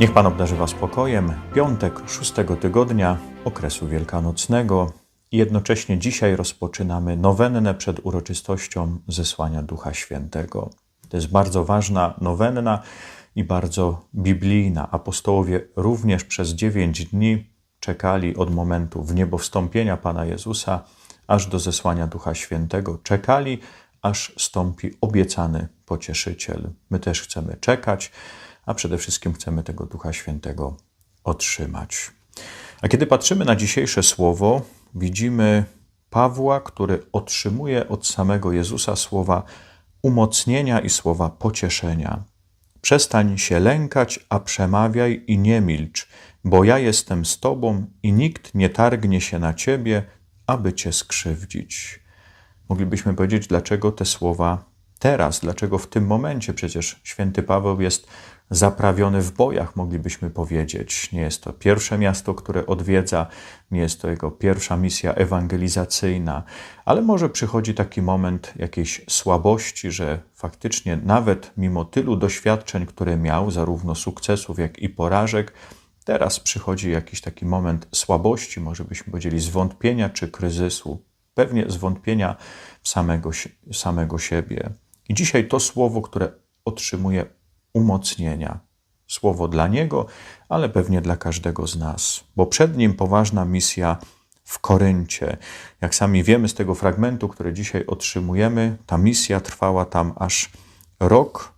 Niech Pan obdarzy Was spokojem. Piątek szóstego tygodnia okresu wielkanocnego. I jednocześnie dzisiaj rozpoczynamy nowennę przed uroczystością zesłania Ducha Świętego. To jest bardzo ważna nowenna i bardzo biblijna. Apostołowie również przez dziewięć dni czekali od momentu w niebo Pana Jezusa aż do zesłania Ducha Świętego. Czekali, aż stąpi obiecany pocieszyciel. My też chcemy czekać, a przede wszystkim chcemy tego Ducha Świętego otrzymać. A kiedy patrzymy na dzisiejsze słowo, widzimy Pawła, który otrzymuje od samego Jezusa słowa umocnienia i słowa pocieszenia. Przestań się lękać, a przemawiaj i nie milcz, bo ja jestem z tobą i nikt nie targnie się na ciebie, aby cię skrzywdzić. Moglibyśmy powiedzieć, dlaczego te słowa teraz, dlaczego w tym momencie przecież święty Paweł jest zaprawiony w bojach, moglibyśmy powiedzieć. Nie jest to pierwsze miasto, które odwiedza, nie jest to jego pierwsza misja ewangelizacyjna, ale może przychodzi taki moment jakiejś słabości, że faktycznie nawet mimo tylu doświadczeń, które miał, zarówno sukcesów, jak i porażek, teraz przychodzi jakiś taki moment słabości, może byśmy powiedzieli zwątpienia czy kryzysu, pewnie zwątpienia samego, samego siebie. I dzisiaj to słowo, które otrzymuje umocnienia. Słowo dla niego, ale pewnie dla każdego z nas, bo przed nim poważna misja w Koryncie. Jak sami wiemy z tego fragmentu, który dzisiaj otrzymujemy, ta misja trwała tam aż rok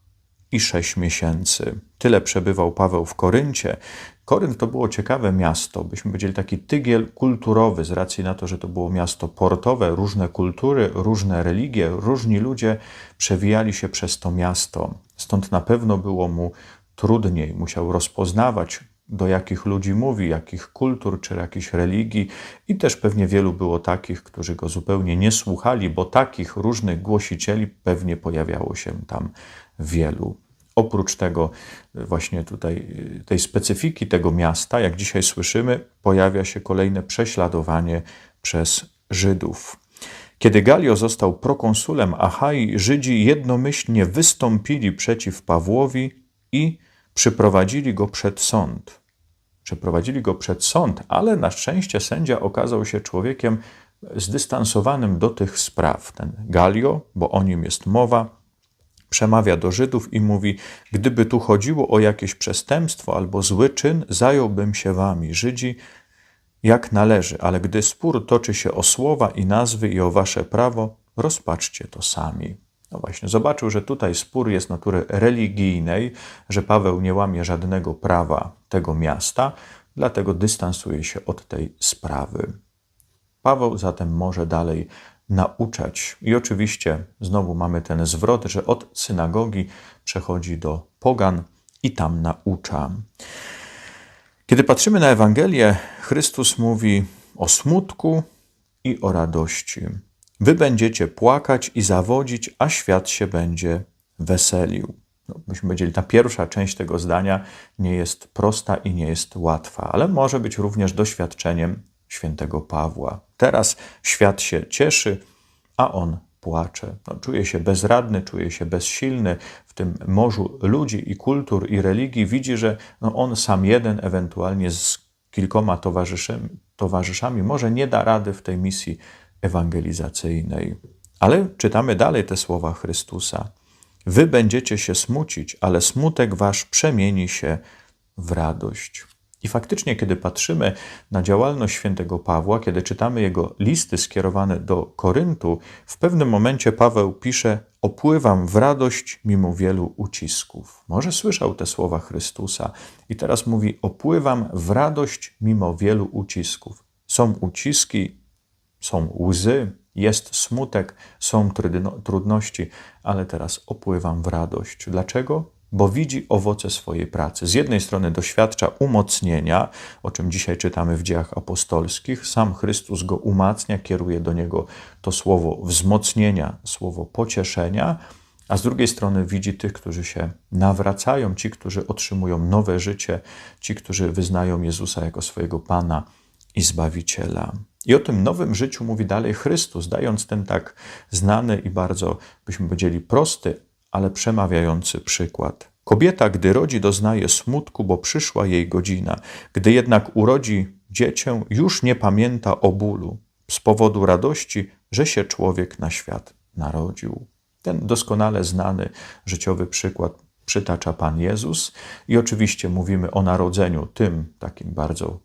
i sześć miesięcy. Tyle przebywał Paweł w Koryncie. Korynt to było ciekawe miasto, byśmy powiedzieli taki tygiel kulturowy, z racji na to, że to było miasto portowe, różne kultury, różne religie, różni ludzie przewijali się przez to miasto. Stąd na pewno było mu trudniej, musiał rozpoznawać, do jakich ludzi mówi, jakich kultur czy jakichś religii, i też pewnie wielu było takich, którzy go zupełnie nie słuchali, bo takich różnych głosicieli pewnie pojawiało się tam wielu. Oprócz tego, właśnie tutaj, tej specyfiki tego miasta, jak dzisiaj słyszymy, pojawia się kolejne prześladowanie przez Żydów. Kiedy Galio został prokonsulem Achai, Żydzi jednomyślnie wystąpili przeciw Pawłowi i przyprowadzili go przed sąd. Przeprowadzili go przed sąd, ale na szczęście sędzia okazał się człowiekiem zdystansowanym do tych spraw. Ten Galio, bo o nim jest mowa, przemawia do Żydów i mówi: Gdyby tu chodziło o jakieś przestępstwo albo zły czyn, zająłbym się wami, Żydzi, jak należy, ale gdy spór toczy się o słowa i nazwy i o wasze prawo, rozpaczcie to sami. No właśnie, zobaczył, że tutaj spór jest natury religijnej, że Paweł nie łamie żadnego prawa tego miasta, dlatego dystansuje się od tej sprawy. Paweł zatem może dalej nauczać. I oczywiście znowu mamy ten zwrot, że od synagogi przechodzi do pogan i tam naucza. Kiedy patrzymy na Ewangelię, Chrystus mówi o smutku i o radości. Wy będziecie płakać i zawodzić, a świat się będzie weselił. No, byśmy powiedzieli, ta pierwsza część tego zdania nie jest prosta i nie jest łatwa, ale może być również doświadczeniem świętego Pawła. Teraz świat się cieszy, a on płacze. No, czuje się bezradny, czuje się bezsilny w tym morzu ludzi i kultur i religii. Widzi, że no, on sam jeden, ewentualnie z kilkoma towarzyszami, towarzyszami, może nie da rady w tej misji ewangelizacyjnej. Ale czytamy dalej te słowa Chrystusa. Wy będziecie się smucić, ale smutek wasz przemieni się w radość. I faktycznie, kiedy patrzymy na działalność świętego Pawła, kiedy czytamy jego listy skierowane do Koryntu, w pewnym momencie Paweł pisze: Opływam w radość mimo wielu ucisków. Może słyszał te słowa Chrystusa i teraz mówi: Opływam w radość mimo wielu ucisków. Są uciski, są łzy, jest smutek, są trudności, ale teraz opływam w radość. Dlaczego? Bo widzi owoce swojej pracy. Z jednej strony doświadcza umocnienia, o czym dzisiaj czytamy w dziejach apostolskich, sam Chrystus go umacnia, kieruje do niego to słowo wzmocnienia, słowo pocieszenia, a z drugiej strony widzi tych, którzy się nawracają, ci, którzy otrzymują nowe życie, ci, którzy wyznają Jezusa jako swojego Pana i Zbawiciela. I o tym nowym życiu mówi dalej Chrystus, dając ten tak znany i bardzo, byśmy powiedzieli, prosty, ale przemawiający przykład. Kobieta, gdy rodzi, doznaje smutku, bo przyszła jej godzina. Gdy jednak urodzi dziecię, już nie pamięta o bólu z powodu radości, że się człowiek na świat narodził. Ten doskonale znany życiowy przykład przytacza Pan Jezus i oczywiście mówimy o narodzeniu tym takim bardzo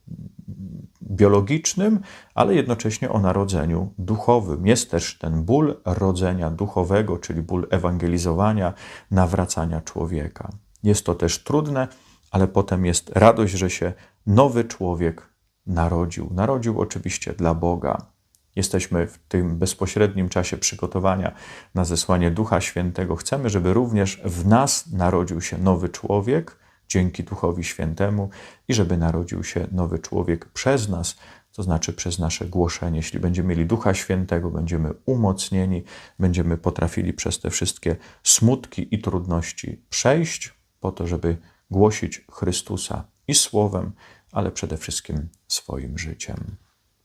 biologicznym, ale jednocześnie o narodzeniu duchowym. Jest też ten ból rodzenia duchowego, czyli ból ewangelizowania, nawracania człowieka. Jest to też trudne, ale potem jest radość, że się nowy człowiek narodził. Narodził oczywiście dla Boga. Jesteśmy w tym bezpośrednim czasie przygotowania na zesłanie Ducha Świętego. Chcemy, żeby również w nas narodził się nowy człowiek dzięki Duchowi Świętemu i żeby narodził się nowy człowiek przez nas, to znaczy przez nasze głoszenie. Jeśli będziemy mieli Ducha Świętego, będziemy umocnieni, będziemy potrafili przez te wszystkie smutki i trudności przejść, po to, żeby głosić Chrystusa i słowem, ale przede wszystkim swoim życiem.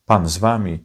Pan z Wami,